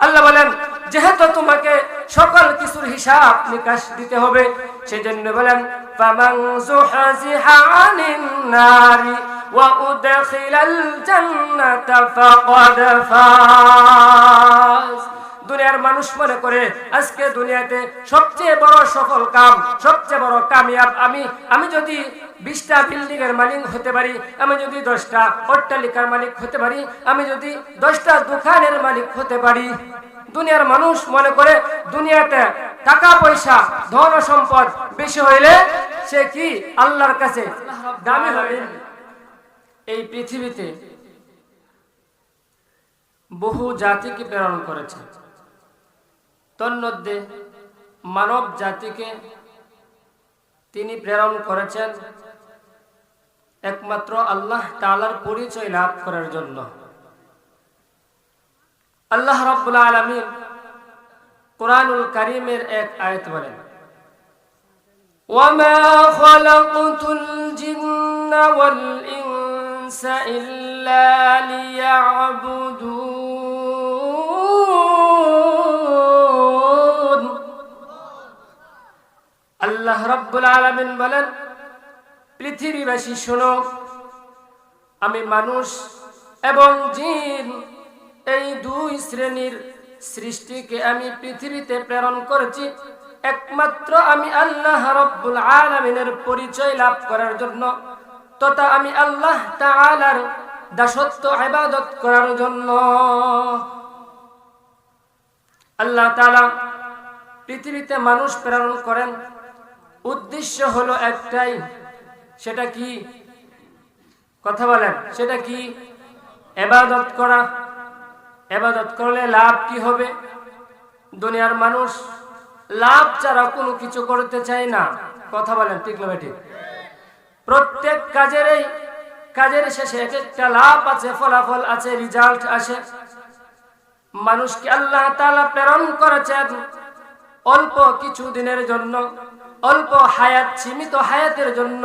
আল্লাহ বলেন, যেহেতু তোমাকে সকল কিছুর হিসাব নিকাশ দিতে হবে, সেজন্য বলেন দুনিয়ার মানুষ মনে করে, আজকে দুনিয়াতে সবচেয়ে বড় সফল কাম, সবচেয়ে বড় কামিয়াব আমি আমি যদি বিশটা বিল্ডিং এর মালিক হতে পারি, আমি যদি দশটা অট্টালিকার মালিক হতে পারি, আমি যদি দশটা দোকানের মালিক হতে পারি। দুনিয়ার মানুষ মনে করে দুনিয়াতে টাকা পয়সা, ধন সম্পদ বেশি হইলে সে কি আল্লাহর কাছে দামি হবে? এই পৃথিবীতে বহু জাতিকে প্রেরণ করেছে। তন্মধ্যে মানব জাতিকে তিনি প্রেরণ করেছেন একমাত্র আল্লাহ তাআলার পরিচয় লাভ করার জন্য আল্লাহ রাব্বুল আলামিন কোরআনুল কারীমের এক আয়াত বলেন وما خلقت الجن والإنس إلا ليعبدون আল্লাহ রাব্বুল আলামিন বলেন পৃথিবীবাসী, শোনো। আমি মানুষ এবং জিন। এই দুই শ্রেণির সৃষ্টিকে আমি পৃথিবীতে প্রেরণ করেছি। একমাত্র আমি আল্লাহ রব্বুল আলমিনের পরিচয় লাভ করার জন্য তথা আমি আল্লাহ তাআলার দাসত্ব, ইবাদত করার জন্য। আল্লাহ তালা পৃথিবীতে মানুষ প্রেরণ করেন। উদ্দেশ্য হলো একটাই সেটা কি? কথা বলেন, সেটা কি? এবাদত করা। এবাদত করলে লাভ কি হবে? দুনিয়ার মানুষ লাভ ছাড়া কোনো কিছু করতে চায় না। কথা বলেন, ঠিক ঠিক প্রত্যেক কাজেরই, কাজের শেষে এক একটা লাভ আছে, ফলাফল আছে রেজাল্ট আসে। মানুষকে আল্লাহ তাআলা প্রেরণ করেছেন অল্প কিছু দিনের জন্য, অল্প হায়াত, সীমিত হায়াতের জন্য।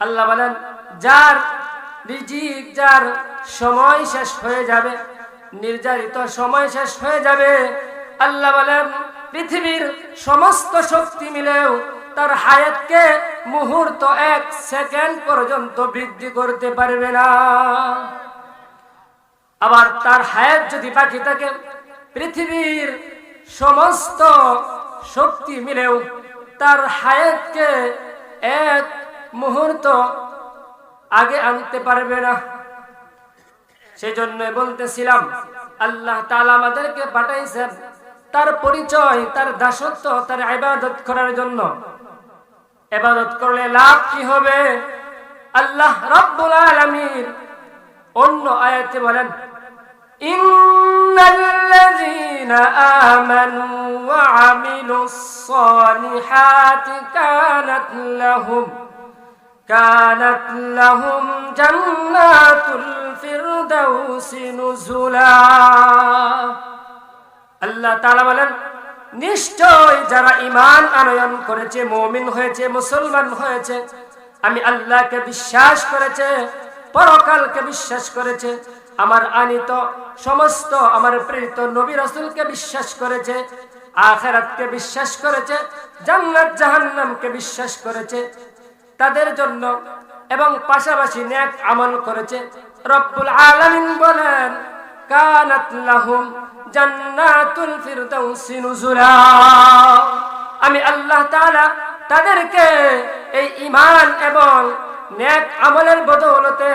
আল্লাহ বলেন, যার রিজিক যার সময় শেষ হয়ে যাবে, নির্ধারিত সময় শেষ হয়ে যাবে, আল্লাহ বলেন, পৃথিবীর সমস্ত শক্তি মিলেও তার হায়াতকে মুহূর্ত এক সেকেন্ড পর্যন্ত বৃদ্ধি করতে পারবে না। আবার তার হায়াত যদি বাকি থাকে, পৃথিবীর সমস্ত শক্তি মিলেও তার হায়াতকে এক মুহূর্ত আগে আনতে পারবে না। সেজন্য বলতেছিলাম, আল্লাহ তাআলা আমাদেরকে পাঠাইছেন তার পরিচয়, তার দাসত্ব, তার ইবাদত করার জন্য। ইবাদত করলে লাভ কি হবে? আল্লাহ রাব্বুল আলামিন অন্য আয়াতে বলেন, ইন্নাল্লাযীনা আমানু ওয়া আমিলুস সালিহাতি কানাত লাহুম। كانت لهم جنات الفردوس نزلا আল্লাহ তাআলা বলেন নিশ্চয় যারা ঈমান আনয়ন করেছে মুমিন হয়েছে মুসলমান হয়েছে আমি আল্লাহকে বিশ্বাস করেছে পরকালকে বিশ্বাস করেছে আমার আনিত সমস্ত আমার প্রেরিত নবী রাসূলকে বিশ্বাস করেছে আখেরাতকে বিশ্বাস করেছে জান্নাত জাহান্নামকে বিশ্বাস করেছে তাদের জন্য এবং পাশাপাশি নেক আমল করেছে। রব্বুল আলামিন বলেন আমি আল্লাহ তাদেরকে এই ঈমান এবং নেক আমলের বদৌলতে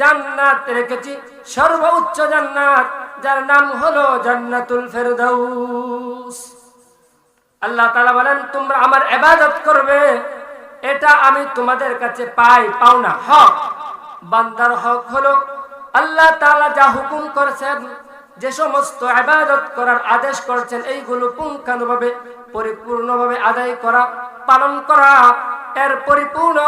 জান্নাত রেখেছি। সর্বোচ্চ জান্নাত, যার নাম হলো জান্নাতুল ফেরদাউস। আল্লাহ তাআলা বলেন, তোমরা আমার ইবাদত করবে এটা আমি তোমাদের কাছে পাই, পাও না। হক, বান্দার হক হলো আল্লাহ তাআলা যা হুকুম করেছেন, যে সমস্ত আবাদত করার আদেশ করছেন, এইগুলো পুঙ্খানুভাবে, পরিপূর্ণভাবে আদায় করা, পালন করা। এর পরিপূর্ণ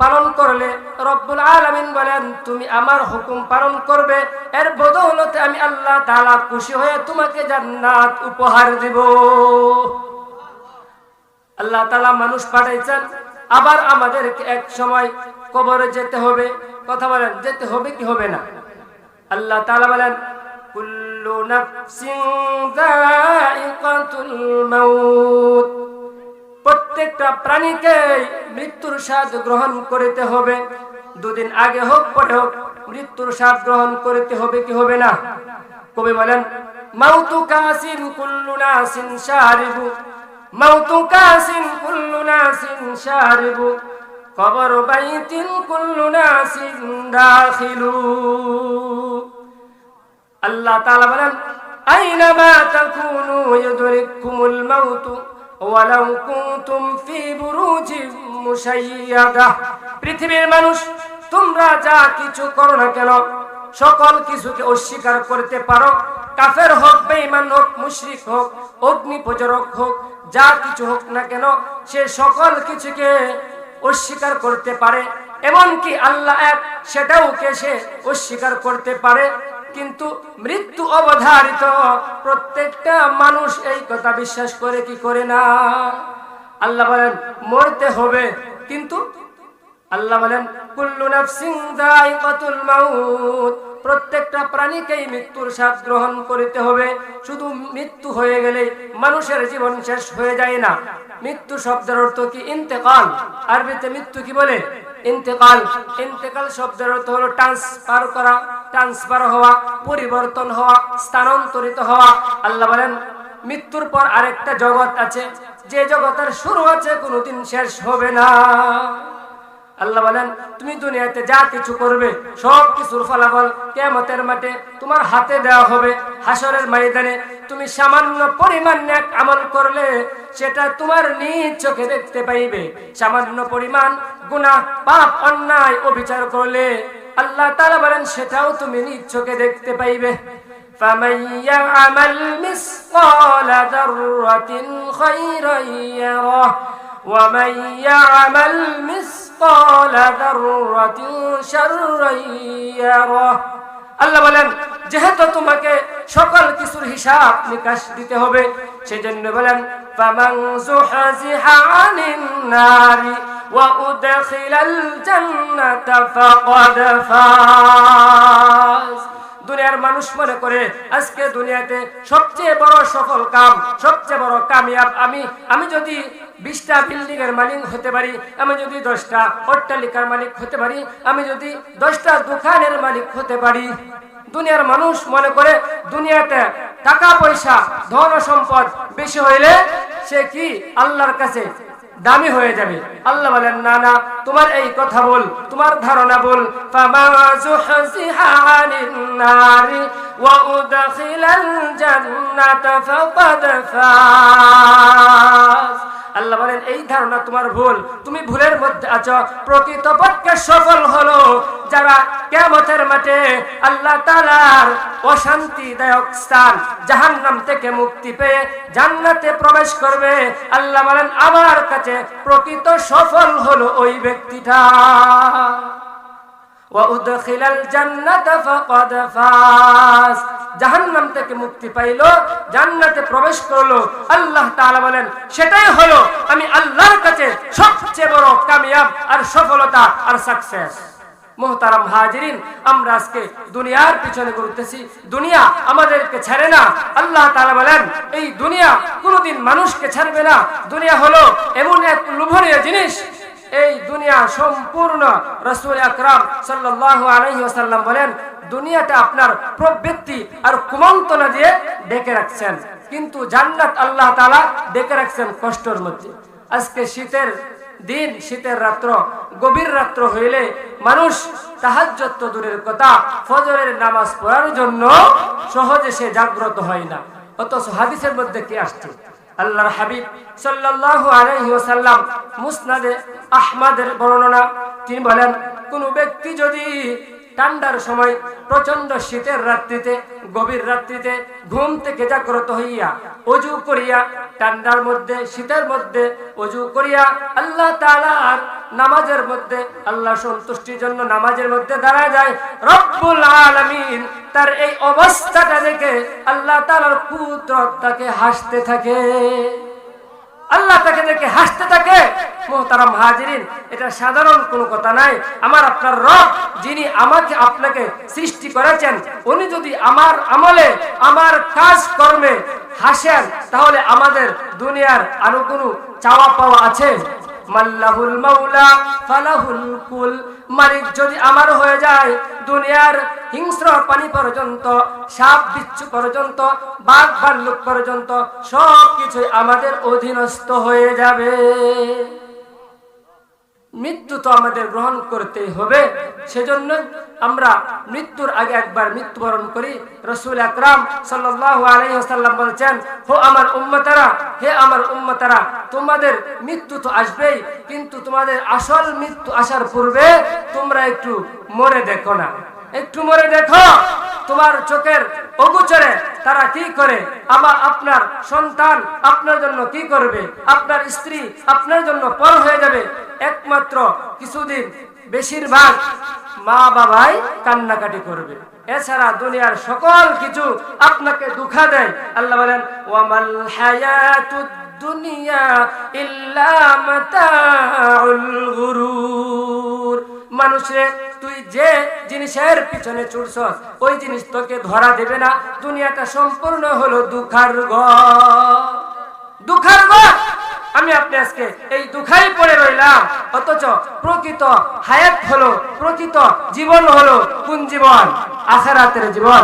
পালন করলে রব্বুল আলমিন বলেন, তুমি আমার হুকুম পালন করবে, এর বদৌলতে আমি আল্লাহ তালা খুশি হয়ে তোমাকে জান্নাত উপহার দিব। আল্লাহ তালা মানুষ পাঠাইছেন। আবার আমাদেরকে এক সময় কবরে যেতে হবে। কথা বলেন, যেতে হবে কি হবে না? আল্লাহ তালা বলেন প্রত্যেকটা প্রাণীকে মৃত্যুর স্বাদ গ্রহণ করিতে হবে। দুদিন আগে হোক, পরে হোক, মৃত্যুর স্বাদ গ্রহণ করিতে হবে কি হবে না? কবি বলেন মাউতু কাসিন কুল্লু নাসিন শারিবু। মাউতু কাসিন কুল্লু নাসিন শারিবু, কবর বাইতিন কুল্লু নাসিন দাখিলু। আল্লাহ তাআলা বলেন আইনামা তাকুনু ইউদরিকুমুল মাউতু, ওয়ালাউ কুনতুম ফি বুরুজিম মুশাইয়াদা। পৃথিবীর মানুষ, তোমরা যা কিছু করো না কেন, সকল কিছুকে অস্বীকার করতে পারো। কাফের হোক, বেঈমান হোক, মুশরিক হোক অগ্নি প্রচারক হোক, যা কিছু হোক না কেন, সে সকল কিছুকে অস্বীকার করতে পারে। এমনকি আল্লাহ এক, সেটাও কে সে অস্বীকার করতে পারে। কিন্তু মৃত্যু অবধারিত প্রত্যেকটা মানুষ এই কথা বিশ্বাস করে কি করে না? আল্লাহ বলেন, মরতে হবে। কিন্তু আল্লাহ বলেন, কুল্লু নাফসিন যায়িকাতুল মাউত। প্রত্যেকটা প্রাণীকেই মৃত্যুর স্বাদ গ্রহণ করিতে হবে। শুধু মৃত্যু হয়ে গেলে মানুষের জীবন শেষ হয়ে যায় না। মৃত্যু শব্দের অর্থ কি? ইন্তেকাল। আরবিতে মৃত্যু কি বলে? ইন্তেকাল। ইন্তেকাল শব্দের অর্থ হলো ট্রান্সফার করা ট্রান্সফার হওয়া, পরিবর্তন হওয়া, স্থানান্তরিত হওয়া। আল্লাহ বলেন, মৃত্যুর পর আরেকটা জগৎ আছে। যে জগতের শুরু আছে, কোনোদিন শেষ হবে না। আল্লাহ বলেন তুমি দুনিয়াতে যা কিছু করবে সব কিছুর ফলাফল কেমতের মাঠে তোমার হাতে দেওয়া হবে হাসরের ময়দানে তুমি সামান্য পরিমাণ এক আমল করলে সেটা তোমার নিজ চোখে দেখতে পাইবে সামান্য পরিমাণ গুনাহ পাপ অন্যায় অবিচার করলে আল্লাহ তাআলা বলেন সেটাও তুমি নিজ চোখে দেখতে পাইবে فمن يعمل مثقال ذرة خيرا يره ومن يعمل مثقال ذرة شرا يره আল্লাহ বলেন যেহেতু তোমাকে সকল কিছুর হিসাব নিকাশ দিতে হবে সেজন্য বলেন ফামান যুহজিহা আনিন নারি ওয়া উদখিলাল জান্নাতা ফাকাদ ফাজ দুনিয়ার মানুষ মনে করে, আজকে দুনিয়াতে সবচেয়ে বড় সফল কাম, সবচেয়ে বড় কামিয়াব আমি। আমি যদি বিশটা বিল্ডিং এর মালিক হতে পারি, আমি যদি দশটা অট্টালিকার মালিক হতে পারি, আমি যদি দশটা দোকানের মালিক হতে পারি। দুনিয়ার মানুষ মনে করে, দুনিয়াতে টাকা পয়সা, ধন সম্পদ বেশি হইলে সে কি? আল্লাহর কাছে দামি হয়ে যাবে। আল্লাহ বলেন, না না, তোমার এই কথা বল, তোমার ধারণা বল। নারি আল্লাহ বলেন, এই ধারণা তোমার ভুল। তুমি ভুলের মধ্যে আছো। প্রকৃতপক্ষে সফল হলো যারা কেমতের মাঠে আল্লাহ তালার অশান্তিদায়ক স্থান, জাহান্নাম থেকে মুক্তি পেয়ে জান্নাতে প্রবেশ করবে। আল্লাহ বলেন, আমার কাছে প্রকৃত সফল হলো ওই ব্যক্তিটা। মুক্তি প্রবেশ করল। আল্লাহ বলেন, সেটাই হলো আমি আল্লাহর কাছে সবচেয়ে বড় কামিয়াব আর সফলতা আর সাকসেস মোহতারাম হাজিরিন, আমরা আজকে দুনিয়ার পিছনে ঘুরতেছি। দুনিয়া আমাদেরকে ছাড়ে না। আল্লাহ তালা বলেন, এই দুনিয়া কোনোদিন মানুষকে ছাড়বে না। দুনিয়া হলো এমন এক লোভনীয় জিনিস এই দুনিয়া সম্পূর্ণ রসুল আকরাম সাল্লাহ আলহি আসাল্লাম বলেন, দুনিয়াটা আপনার প্রবৃত্তি আর কুমন্তনা দিয়ে ডেকে রাখছেন। কিন্তু জান্নাত আল্লাহ তালা ডেকে রাখছেন কষ্টর মধ্যে। আজকে শীতের দিন, শীতের রাত্র, গভীর রাত্র হইলে মানুষ তাহাজ্জত দূরের কথা, ফজরের নামাজ পড়ার জন্য সহজে সে জাগ্রত হয় না। অথচ হাদিসের মধ্যে কি আসছে? আল্লাহর হাবিব সাল্লাল্লাহু আলাইহি ওয়াসাল্লাম মুসনাদে আহমাদের বর্ণনা। তিনি বলেন, কোন ব্যক্তি যদি ঠান্ডার সময় প্রচণ্ড শীতের রাত্রিতে, গভীর রাত্রিতে ঘুম থেকে জাগ্রত হইয়া অজু করিয়া, ঠান্ডার মধ্যে, শীতের মধ্যে অজু করিয়া আল্লাহ তাআলার নামাজের মধ্যে আল্লাহ সন্তুষ্টির জন্য নামাজের মধ্যে দাঁড়ায় যায়, রব্বুল আলামিন তার এই অবস্থাটা দেখে আল্লাহ তাআলার কুদরত তাকে হাসতে থাকে। আল্লাহ তাকে দেখে হাসতে থাকে। মোহতারাম হাজিরিন, এটা সাধারণ কোনো কথা নাই। আমার আপনার রব যিনি আমাকে আপনাকে সৃষ্টি করেছেন, উনি যদি আমার আমলে, আমার কাজ কর্মে হাসেন, তাহলে আমাদের দুনিয়ার আরও কোনো চাওয়া পাওয়া আছে? মাল্লাহুল মাওলা ফালাহুল কুল। মালিক যদি আমার হয়ে যায়, দুনিয়ার হিংস্র পানি পর্যন্ত, সাপ বিচ্ছু পর্যন্ত, বাঘ ভাল্লুক পর্যন্ত সব কিছুই আমাদের অধীনস্থ হয়ে যাবে। মৃত্যু তো আমাদের গ্রহণ করতেই হবে। সেজন্য আমরা মৃত্যুর আগে একবার মৃত্যুবরণ করি। রসুল আকরাম আলাইহি বলছেন, হো আমার উম্মতারা, হে আমার উম্মতারা, তোমাদের মৃত্যু তো আসবেই, কিন্তু তোমাদের আসল মৃত্যু আসার পূর্বে তোমরা একটু মরে দেখো না। একটু মরে দেখো, তোমার চোখের অগুচরে কি করে? আবার আপনার সন্তান আপনার জন্য কি করবে? আপনার স্ত্রী আপনার জন্য পর হয়ে যাবে। একমাত্র কিছুদিন বেশিরভাগ মা বাবাই কান্নাকাটি করবে। এছাড়া দুনিয়ার সকল কিছু আপনাকে দুঃখা দেয়। আল্লাহ বলেন, ওয়ামাল হায়াতুদ দুনিয়া ইল্লা জিনিসের পিছনে ছুটছস, ওই জিনিস তোকে ধরা দেবে না। দুনিয়াটা সম্পূর্ণ হলো দুঃখার দুঃখার আমি আপনি আজকে এই দুঃখাই পড়ে রইলাম। অথচ প্রকৃত হায়াত হলো, প্রকৃত জীবন হলো কোন জীবন? হাতের জীবন।